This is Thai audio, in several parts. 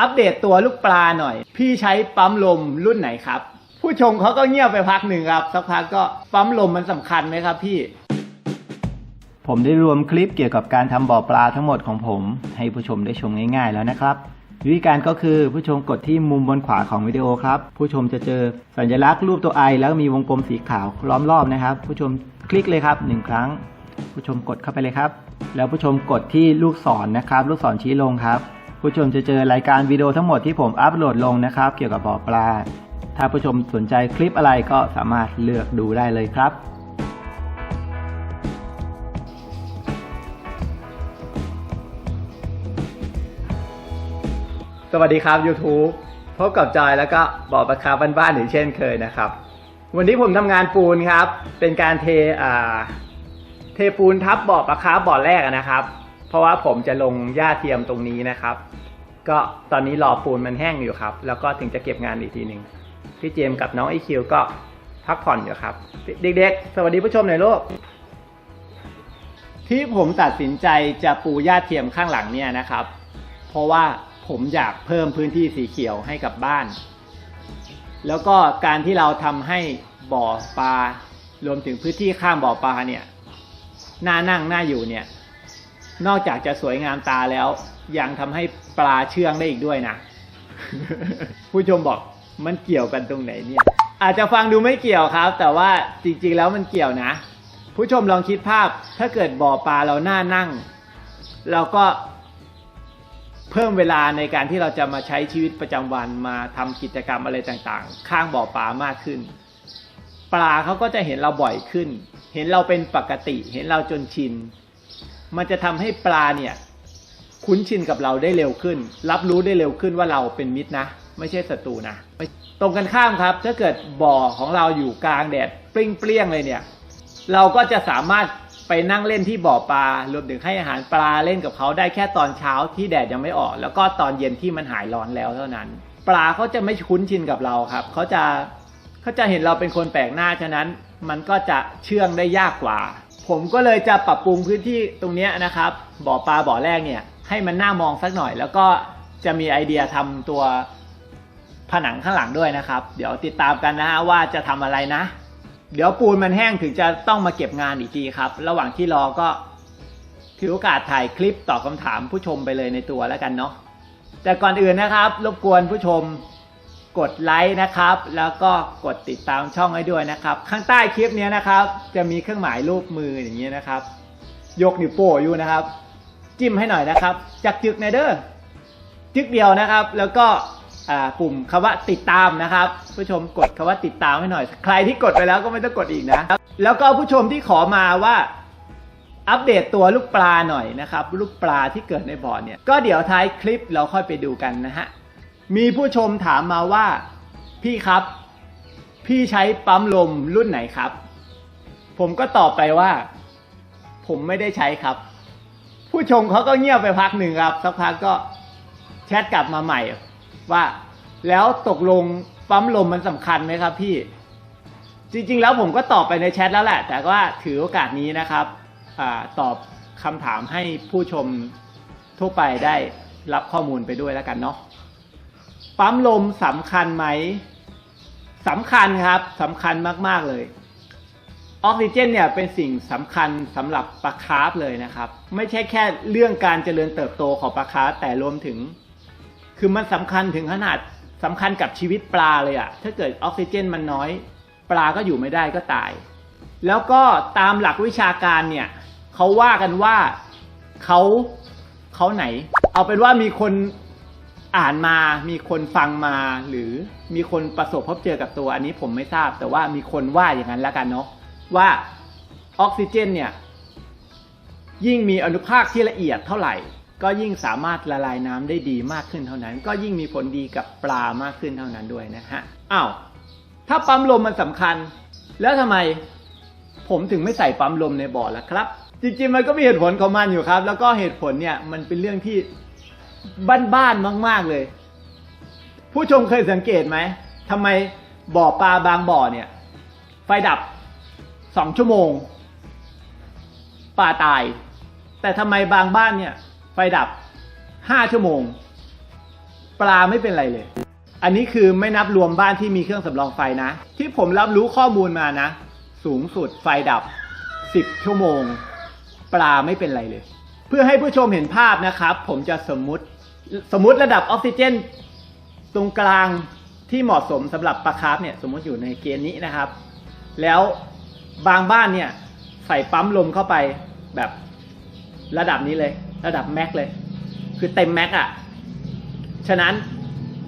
อัปเดตตัวลูกปลาหน่อย พี่ใช้ปั๊มลมรุ่นไหนครับ ผู้ชมเขาก็เงียบไปพักหนึ่งครับ สักพักก็ปั๊มลมมันสำคัญไหมครับพี่ ผมได้รวมคลิปเกี่ยวกับการทำบ่อปลาทั้งหมดของผม ให้ผู้ชมได้ชมง่ายๆแล้วนะครับ วิธีการก็คือผู้ชมกดที่มุมบนขวาของวิดีโอครับ ผู้ชมจะเจอสัญลักษณ์รูปตัวไอแล้วมีวงกลมสีขาวล้อมรอบนะครับ ผู้ชมคลิกเลยครับหนึ่งครั้ง ผู้ชมกดเข้าไปเลยครับ แล้วผู้ชมกดที่ลูกศรนะครับ ลูกศรชี้ลงครับ ผู้ชมจะเจอรายการวิดีโอทั้งหมดที่ผมอัปโหลดลงนะครับ เกี่ยวกับบ่อปลา ถ้าผู้ชมสนใจคลิปอะไรก็สามารถเลือกดูได้เลยครับสวัสดีครับ YouTube พบกับจอยแล้วก็บ่อปลาคาร์บ้านๆอย่างเช่นเคยนะครับ วันนี้ผมทำงานปูนครับ เป็นการเทอ่าเทปูนทับบ่อปลาคาร์ฟบ่อแรกนะครับ เพราะว่าผมจะลงหญ้าเทียมตรงนี้นะครับ ก็ตอนนี้รอปูนมันแห้งอยู่ครับ แล้วก็ถึงจะเก็บงานอีกทีหนึ่งพี่เจมกับน้องไอคิวก็พักผ่อนอยู่ครับ เด็กๆ สวัสดีผู้ชมหน่อยลูกที่ผมตัดสินใจจะปูหญ้าเทียมข้างหลังเนี่ยนะครับ เพราะว่าผมอยากเพิ่มพื้นที่สีเขียวให้กับบ้าน แล้วก็การที่เราทำให้บ่อปลารวมถึงพื้นที่ข้างบ่อปลาเนี่ยน่านั่งน่าอยู่เนี่ย นอกจากจะสวยงามตาแล้ว ยังทำให้ปลาเชื่องได้อีกด้วยนะ ผู้ชมบอกมันเกี่ยวกันตรงไหนเนี่ย อาจจะฟังดูไม่เกี่ยวครับ แต่ว่าจริงๆแล้วมันเกี่ยวนะ ผู้ชมลองคิดภาพ ถ้าเกิดบ่อปลาเราหน่านั่ง เราก็เพิ่มเวลาในการที่เราจะมาใช้ชีวิตประจำวันมาทำกิจกรรมอะไรต่างๆ ข้างบ่อปลามากขึ้น ปลาเขาก็จะเห็นเราบ่อยขึ้น เห็นเราเป็นปกติ เห็นเราจนชิน มันจะทำให้ปลาเนี่ยคุ้นชินกับเราได้เร็วขึ้น รับรู้ได้เร็วขึ้นว่าเราเป็นมิตรนะ ไม่ใช่ศัตรูนะ ตรงกันข้ามครับ ถ้าเกิดบ่อของเราอยู่กลางแดดเปรี้ยงๆเลยเนี่ย เราก็จะสามารถไปนั่งเล่นที่บ่อปลารวมถึงให้อาหารปลาเล่นกับเขาได้แค่ตอนเช้าที่แดดยังไม่ออก แล้วก็ตอนเย็นที่มันหายร้อนแล้วเท่านั้น ปลาเขาจะไม่คุ้นชินกับเราครับเขาจะเขาจะเห็นเราเป็นคนแปลกหน้าฉะนั้น มันก็จะเชื่องได้ยากกว่า ผมก็เลยจะปรับปรุงพื้นที่ตรงนี้นะครับบ่อปลาบ่อแรกเนี่ยให้มันน่ามองสักหน่อย แล้วก็จะมีไอเดียทำตัวผนังข้างหลังด้วยนะครับ เดี๋ยวติดตามกันนะฮะว่าจะทำอะไรนะ เดี๋ยวปูนมันแห้งถึงจะต้องมาเก็บงานอีกทีครับ ระหว่างที่รอก็ถือโอกาสถ่ายคลิปตอบคำถามผู้ชมไปเลยในตัวแล้วกันเนาะแต่ก่อนอื่นนะครับ รบกวนผู้ชม กดไลค์นะครับ แล้วก็กดติดตามช่องให้ด้วยนะครับ ข้างใต้คลิปนี้นะครับ จะมีเครื่องหมายรูปมืออย่างนี้ยนะครับ ยกนิ้วโป้อยู่นะครับ จิ้มให้หน่อยนะครับจากจึกในเด้อจึกเดียวนะครับ แล้วก็อ่าปุ่มคำว่าติดตามนะครับ ผู้ชมกดคำว่าติดตามให้หน่อย ใครที่กดไปแล้วก็ไม่ต้องกดอีกนะแล้วก็ผู้ชมที่ขอมาว่าอัปเดตตัวลูกปลาหน่อยนะครับ ลูกปลาที่เกิดในบ่อเนี่ยก็เดี๋ยวท้ายคลิปเราค่อยไปดูกันนะฮะ มีผู้ชมถามมาว่า พี่ครับ พี่ใช้ปั๊มลมรุ่นไหนครับ ผมก็ตอบไปว่า ผมไม่ได้ใช้ครับ ผู้ชมเขาก็เงียบไปพักหนึ่งครับสักพักก็แชทกลับมาใหม่ ว่า แล้วตกลงปั๊มลมมันสำคัญไหมครับ พี่ จริง ๆ แล้วผมก็ตอบไปในแชทแล้วแหละ แต่ว่าถือโอกาสนี้นะครับอตอบคำถามให้ผู้ชมทั่วไปได้รับข้อมูลไปด้วยแล้วกันเนาะ ปั๊มลมสำคัญไหมสำคัญครับสำคัญมาก ๆ เลย ออกซิเจนเนี่ยเป็นสิ่งสำคัญสำหรับปลาคาร์ฟเลยนะครับ ไม่ใช่แค่เรื่องการเจริญเติบโตของปลาคาร์ฟแต่รวมถึง คือมันสำคัญถึงขนาดสำคัญกับชีวิตปลาเลยอะถ้าเกิดออกซิเจนมันน้อย ปลาก็อยู่ไม่ได้ก็ตาย แล้วก็ตามหลักวิชาการเนี่ยเขาว่ากันว่าเขาเขาไหน เอาเป็นว่ามีคน อ่านมามีคนฟังมาหรือมีคนประสบพบเจอกับตัวอันนี้ผมไม่ทราบ แต่ว่ามีคนว่าอย่างนั้นแล้วกันเนาะว่าออกซิเจนเนี่ยยิ่งมีอนุภาคที่ละเอียดเท่าไหร่ ก็ยิ่งสามารถละลายน้ำได้ดีมากขึ้นเท่านั้น ก็ยิ่งมีผลดีกับปลามากขึ้นเท่านั้นด้วยนะฮะอ้าวถ้าปั๊มลมมันสำคัญ แล้วทำไมผมถึงไม่ใส่ปั๊มลมในบ่อล่ะครับ จริงๆมันก็มีเหตุผลของมันอยู่ครับ แล้วก็เหตุผลเนี่ยมันเป็นเรื่องที่ บ้านๆมาก ๆเลย ผู้ชมเคยสังเกตไหมทำไมบ่อปลาบางบ่อเนี่ย ไฟดับสองชั่วโมงปลาตาย แต่ทำไมบางบ้านเนี่ย ไฟดับห้าชั่วโมง ปลาไม่เป็นไรเลย อันนี้คือไม่นับรวมบ้านที่มีเครื่องสำรองไฟนะ ที่ผมรับรู้ข้อมูลมานะ สูงสุดไฟดับ10ชั่วโมง ปลาไม่เป็นไรเลย เพื่อให้ผู้ชมเห็นภาพนะครับ ผมจะสมมุติสมมุติระดับออกซิเจน ตรงกลางที่เหมาะสมสำหรับปลาคาร์ฟเนี่ยสมมติอยู่ในเกณฑ์นี้นะครับ แล้วบางบ้านเนี่ยใส่ปั๊มลมเข้าไปแบบระดับนี้เลย ระดับแม็กเลย คือเต็มแม็กอะฉะนั้น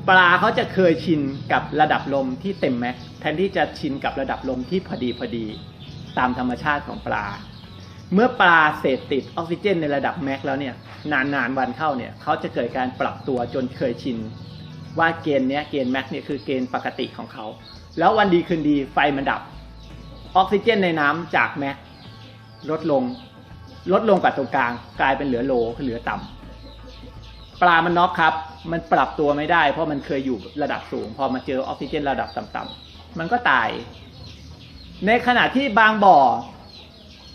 ปลาเขาจะเคยชินกับระดับลมที่เต็มแม็กแทนที่จะชินกับระดับลมที่พอดีพอดีตามธรรมชาติของปลา เมื่อปลาเสพติดออกซิเจนในระดับแม็กแล้วเนี่ยนานๆวันเข้าเนี่ยเขาจะเกิดการปรับตัวจนเคยชิน ว่าเกณฑ์เนี้ยเกณฑ์แม็กเนี่ยคือเกณฑ์ปกติของเขา แล้ววันดีคืนดีไฟมันดับ ออกซิเจนในน้ำจากแม็กลดลงลดลงกว่าตรงกลาง กลายเป็นเหลือโลคือเหลือต่ำปลามันน็อกครับ มันปรับตัวไม่ได้ เพราะมันเคยอยู่ระดับสูง พอมาเจอออกซิเจนระดับต่ำๆมันก็ตาย ในขณะที่บางบ่อ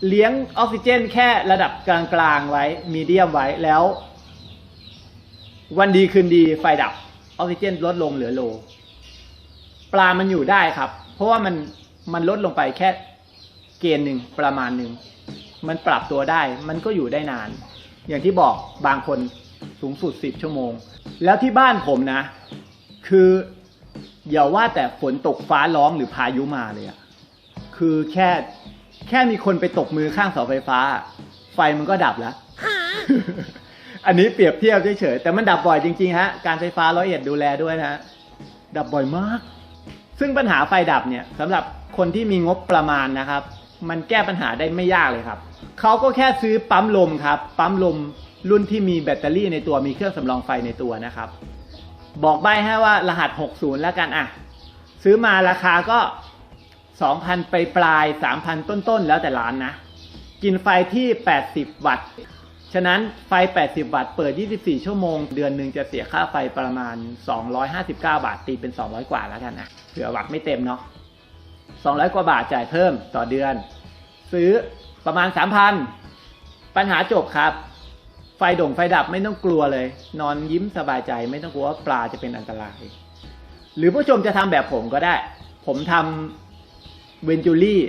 เลี้ยงออกซิเจนแค่ระดับกลางๆไว้มีเดียมไว้แล้ว วันดีคืนดีไฟดับออกซิเจนลดลงเหลือโล ปลามันอยู่ได้ครับ เพราะว่ามันมันลดลงไปแค่เกณฑ์หนึ่งประมาณหนึ่งมันปรับตัวได้ มันก็อยู่ได้นาน อย่างที่บอกบางคนสูงสุดสิบชั่วโมง แล้วที่บ้านผมนะ คืออย่าว่าแต่ฝนตกฟ้าร้องหรือพายุมาเลยอะคือแค่ แค่มีคนไปตกมือข้างเสาไฟฟ้า ไฟมันก็ดับแล้ว อันนี้เปรียบเทียบเฉยๆแต่มันดับบ่อยจริงๆฮะการไฟฟ้าร้อยเอ็ดดูแลด้วยนะฮะดับบ่อยมาก ซึ่งปัญหาไฟดับเนี่ยสำหรับคนที่มีงบประมาณนะครับ มันแก้ปัญหาได้ไม่ยากเลยครับเขาก็แค่ซื้อปั๊มลมครับ ปั๊มลมรุ่นที่มีแบตเตอรี่ในตัวมีเครื่องสำรองไฟในตัวนะครับ บอกใบให้ว่ารหัส 60 แล้วกันอะ ซื้อมาราคาก็ 2,000ไปปลายๆ3,000ต้นๆ แล้วแต่ร้านนะ กินไฟที่ 80 วัตต์ ฉะนั้นไฟ 80 วัตต์เปิด 24 ชั่วโมง เดือนหนึ่งจะเสียค่าไฟประมาณ 259 บาทตีเป็น 200 กว่าแล้วกันนะเผื่อวัตต์ไม่เต็มเนาะ200 กว่าบาทจ่ายเพิ่มต่อเดือน ซื้อประมาณ 3,000 ปัญหาจบครับ ไฟด่งไฟดับไม่ต้องกลัวเลย นอนยิ้มสบายใจไม่ต้องกลัวว่าปลาจะเป็นอันตราย หรือผู้ชมจะทำแบบผมก็ได้ ผมทำ เวนจูรี่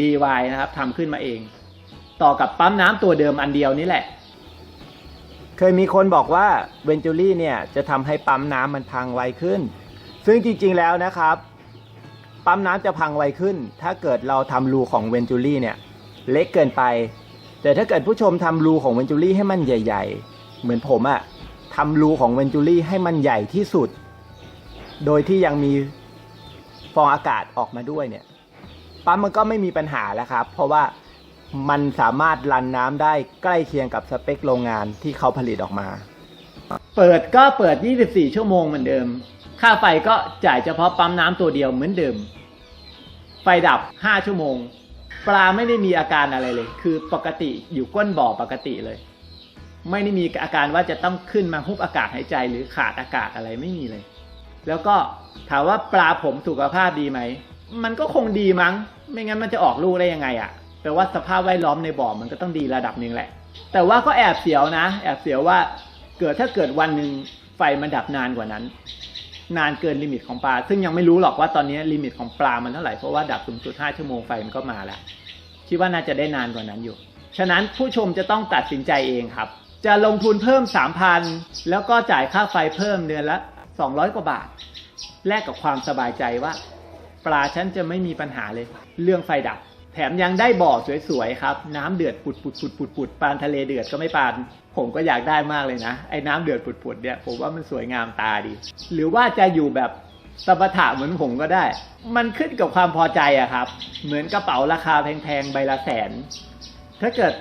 DY นะครับทำขึ้นมาเอง ต่อกับปั๊มน้ำตัวเดิมอันเดียวนี่แหละ เคยมีคนบอกว่าเวนจูรี่เนี่ยจะทำให้ปั๊มน้ำมันพังไวขึ้น ซึ่งจริงๆแล้วนะครับ ปั๊มน้ำจะพังไวขึ้น ถ้าเกิดเราทำรูของเวนจูรี่เนี่ยเล็กเกินไป แต่ถ้าเกิดผู้ชมทำรูของเวนจูรี่ให้มันใหญ่ ๆ เหมือนผมอะทำรูของเวนจูรี่ให้มันใหญ่ที่สุด โดยที่ยังมีฟองอากาศออกมาด้วยเนี่ย ปั๊มมันก็ไม่มีปัญหาแล้วครับ เพราะว่ามันสามารถรันน้ำได้ใกล้เคียงกับสเปคโรงงานที่เขาผลิตออกมา เปิดก็เปิด 24 ชั่วโมงเหมือนเดิม ค่าไฟก็จ่ายเฉพาะปั๊มน้ำตัวเดียวเหมือนเดิม ไฟดับ 5 ชั่วโมง ปลาไม่ได้มีอาการอะไรเลย คือปกติอยู่ก้นบ่อปกติเลย ไม่ได้มีอาการว่าจะต้องขึ้นมาฮุบอากาศหายใจหรือขาดอากาศอะไรไม่มีเลย แล้วก็ถามว่าปลาผมสุขภาพดีไหม มันก็คงดีมั้ง ไม่งั้นมันจะออกลูกได้ยังไงอะ่ะแปลว่าสภาพแวดล้อมในบ่อมันก็ต้องดีระดับหนึ่งแหละ แต่ว่าก็แอบเสียวนะ แอบเสียวว่าเกิดถ้าเกิดวันหนึ่งไฟมันดับนานกว่านั้น นานเกินลิมิตของปลา ซึ่งยังไม่รู้หรอกว่าตอนนี้ลิมิตของปลามันเท่าไหร่ เพราะว่าดับสูงสุด5ชั่วโมงไฟมันก็มาแล้วคิดว่าน่าจะได้นานกว่านั้นอยู่ ฉะนั้นผู้ชมจะต้องตัดสินใจเองครับ จะลงทุนเพิ่ม 3,000 แล้วก็จ่ายค่าไฟเพิ่มเดือนละ 200 กว่าบาท แลกกับความสบายใจว่า ปลาฉันจะไม่มีปัญหาเลย เรื่องไฟดับ แถมยังได้บ่อสวยๆครับ น้ำเดือดปุดปุดปุดปุดปุดปานทะเลเดือดก็ไม่ปาน ผมก็อยากได้มากเลยนะ ไอ้น้ำเดือดปุดปุดเนี่ยผมว่ามันสวยงามตาดี หรือว่าจะอยู่แบบสมถะเหมือนผมก็ได้ มันขึ้นกับความพอใจอะครับ เหมือนกระเป๋าราคาแพงๆใบละแสน ถ้าเกิด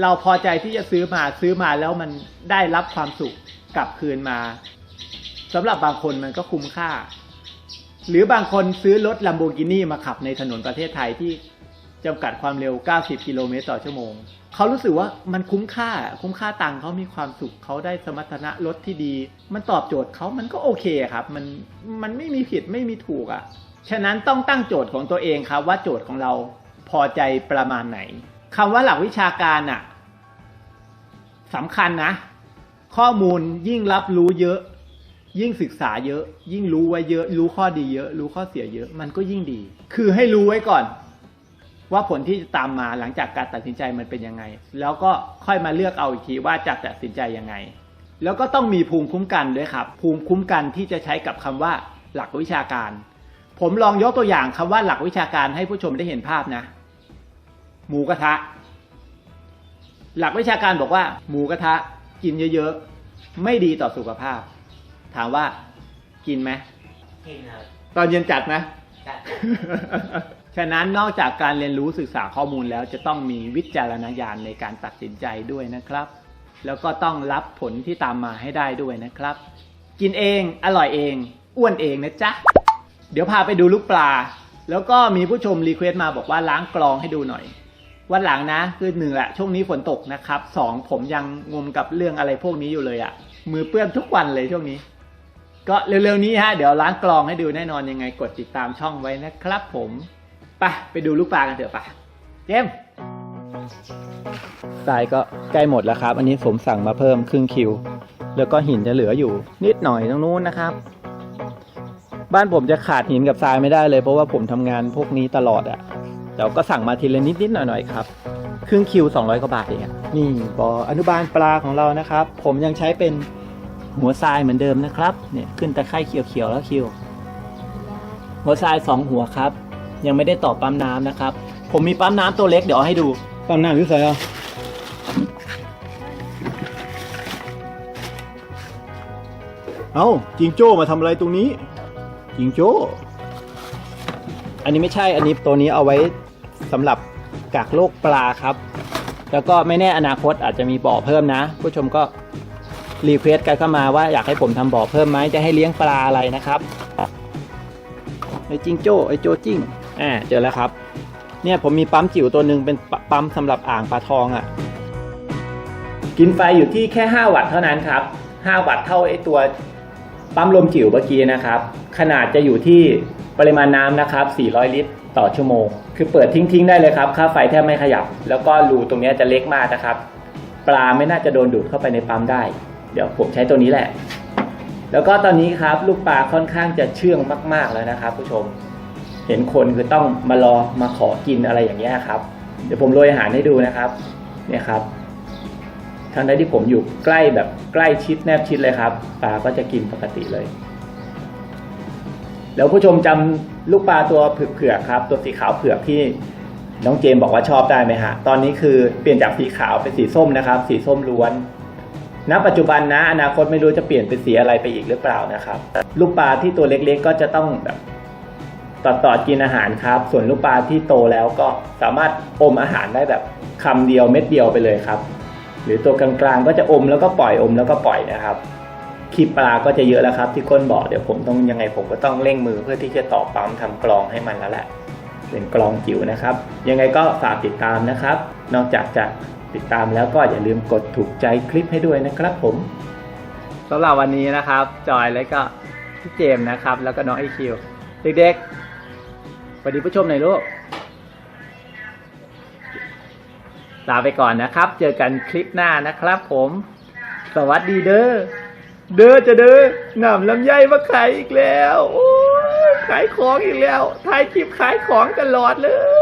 เราพอใจที่จะซื้อมาซื้อมาแล้วมันได้รับความสุขกลับคืนมาสำหรับบางคนมันก็คุ้มค่า หรือบางคนซื้อรถ Lamborghini มาขับในถนนประเทศไทยที่จำกัดความเร็ว 90 กิโลเมตรต่อชั่วโมง เขารู้สึกว่ามันคุ้มค่า คุ้มค่าตังค์เขามีความสุข เขาได้สมรรถนะรถที่ดี มันตอบโจทย์เขามันก็โอเคครับ มัน มันไม่มีผิดไม่มีถูกอะ่ะ ฉะนั้นต้องตั้งโจทย์ของตัวเองครับ ว่าโจทย์ของเราพอใจประมาณไหนคำว่าหลักวิชาการอะสำคัญนะ ข้อมูลยิ่งรับรู้เยอะ ยิ่งศึกษาเยอะ ยิ่งรู้ไว้เยอะ รู้ข้อดีเยอะ รู้ข้อเสียเยอะ มันก็ยิ่งดี คือให้รู้ไว้ก่อน ว่าผลที่จะตามมาหลังจากการตัดสินใจมันเป็นยังไง แล้วก็ค่อยมาเลือกเอาอีกทีว่าจะตัดสินใจยังไง แล้วก็ต้องมีภูมิคุ้มกันด้วยครับ ภูมิคุ้มกันที่จะใช้กับคำว่าหลักวิชาการ ผมลองยกตัวอย่างคำว่าหลักวิชาการให้ผู้ชมได้เห็นภาพนะ หมูกระทะ หลักวิชาการบอกว่า หมูกระทะกินเยอะๆไม่ดีต่อสุขภาพ ถามว่ากินไหมกินครับตอนเย็นจัดไหมจัด ฉะนั้นนอกจากการเรียนรู้ศึกษาข้อมูลแล้วจะต้องมีวิจารณญาณในการตัดสินใจด้วยนะครับ แล้วก็ต้องรับผลที่ตามมาให้ได้ด้วยนะครับ กินเองอร่อยเองอ้วนเองนะจ๊ะ เดี๋ยวพาไปดูลูกปลา แล้วก็มีผู้ชมรีเควสต์มาบอกว่าล้างกรองให้ดูหน่อย วันหลังนะ คือหนึ่งแหละช่วงนี้ฝนตกนะครับสองผมยังงมกับเรื่องอะไรพวกนี้อยู่เลยอะมือเปื้อนทุกวันเลยช่วงนี้ ก็เร็วๆนี้ฮะเดี๋ยวล้างกรองให้ดูแน่นอนยังไงกดติดตามช่องไว้นะครับผมไปไปดูลูกปลากันเถอะปะเจมส์ทรายก็ใกล้หมดแล้วครับ อันนี้ผมสั่งมาเพิ่มครึ่งคิว แล้วก็หินจะเหลืออยู่นิดหน่อยตรงนู้นนะครับ บ้านผมจะขาดหินกับทรายไม่ได้เลย เพราะว่าผมทำงานพวกนี้ตลอดอะแต่ก็สั่งมาทีละนิดนิดๆหน่อยหน่อยๆครับครึ่งคิว 200กว่าบาทเองอะนี่บ่ออนุบาลปลาของเรานะครับ ผมยังใช้เป็น หัวทรายเหมือนเดิมนะครับ เนี่ยขึ้นตะไคร่เขียวๆแล้วคิว หัวทรายสองหัวครับ ยังไม่ได้ต่อปั๊มน้ำนะครับ ผมมีปั๊มน้ำตัวเล็กเดี๋ยวเอาให้ดู ปั๊มน้ำอยู่ไหนอะเอ้าจิงโจ้มาทำอะไรตรงนี้ จิงโจ้ อันนี้ไม่ใช่ อันนี้ตัวนี้เอาไว้สำหรับกักโรคปลาครับ แล้วก็ไม่แน่อนาคตอาจจะมีบ่อเพิ่มนะ ผู้ชมก็ รีเควสต์กันเข้ามาว่าอยากให้ผมทำบ่อเพิ่มไหมจะให้เลี้ยงปลาอะไรนะครับไอ้จิงโจ้ไอ้โจจิ้งอ่าเจอแล้วครับ เนี่ยผมมีปั๊มจิ๋วตัวหนึ่งเป็นปปั๊มสำหรับอ่างปลาทองอะ่ะ กินไฟอยู่ที่แค่ 5 วัตต์เท่านั้นครับ 5 วัตต์เท่าไอ้ตัวปั๊มลมจิ๋วเมื่อกี้นะครับ ขนาดจะอยู่ที่ปริมาณน้ำนะครับ 400 ลิตรต่อชั่วโมง คือเปิดทิ้งๆได้เลยครับ ค่าไฟแทบไม่ขยับ แล้วก็รูตรงนี้จะเล็กมากนะครับ ปลาไม่น่าจะโดนดูดเข้าไปในปั๊มได้ เดี๋ยวผมใช้ตัวนี้แหละ แล้วก็ตอนนี้ครับลูกปลาค่อนข้างจะเชื่องมาก ๆแล้วนะครับ ผู้ชม เห็นคนคือต้องมารอมาขอกินอะไรอย่างเงี้ยครับ เดี๋ยวผมโรยอาหารให้ดูนะครับ เนี่ยครับทั้งที่ผมอยู่ใกล้แบบใกล้ชิดแนบชิดเลยครับปลาก็จะกินปกติเลย แล้วผู้ชมจำลูกปลาตัวเผือกครับ ตัวสีขาวเผือกที่น้องเจมบอกว่าชอบได้ไหมฮะ ตอนนี้คือเปลี่ยนจากสีขาวเป็นสีส้มนะครับ สีส้มล้วน ณปัจจุบันนะ อนาคตไม่รู้จะเปลี่ยนเป็นสีอะไรไปอีกหรือเปล่านะครับ ลูกปลาที่ตัวเล็กๆ ก็จะต้องแบบตอดตอดๆกินอาหารครับ ส่วนลูกปลาที่โตแล้วก็สามารถอมอาหารได้แบบคำเดียวเม็ดเดียวไปเลยครับ หรือตัวกลางๆก็จะอมแล้วก็ปล่อยอมแล้วก็ปล่อยนะครับขี้ปลาก็จะเยอะแล้วครับ ที่ก้นบ่อเดี๋ยวผมต้องยังไงผมก็ต้องเร่งมือเพื่อที่จะต่อปั๊มทำกรองให้มันแล้วแหละเป็นกรองจิ๋วนะครับ ยังไงก็ฝากติดตามนะครับ นอกจากจะ ติดตามแล้วก็อย่าลืมกดถูกใจคลิปให้ด้วยนะครับผมสำหรับวันนี้นะครับ จอยแล้วก็พี่เจมส์นะครับ แล้วก็น้องไอคิวเด็กๆสวัสดีผู้ชมหน่อยลูกลาไปก่อนนะครับ เจอกันคลิปหน้านะครับผม สวัสดีเด้อ เด้อจะเด้อหนำลำไยมาขายอีกแล้ว โอ้ยขายของอีกแล้ว ถ่ายคลิปขายของตลอดเลย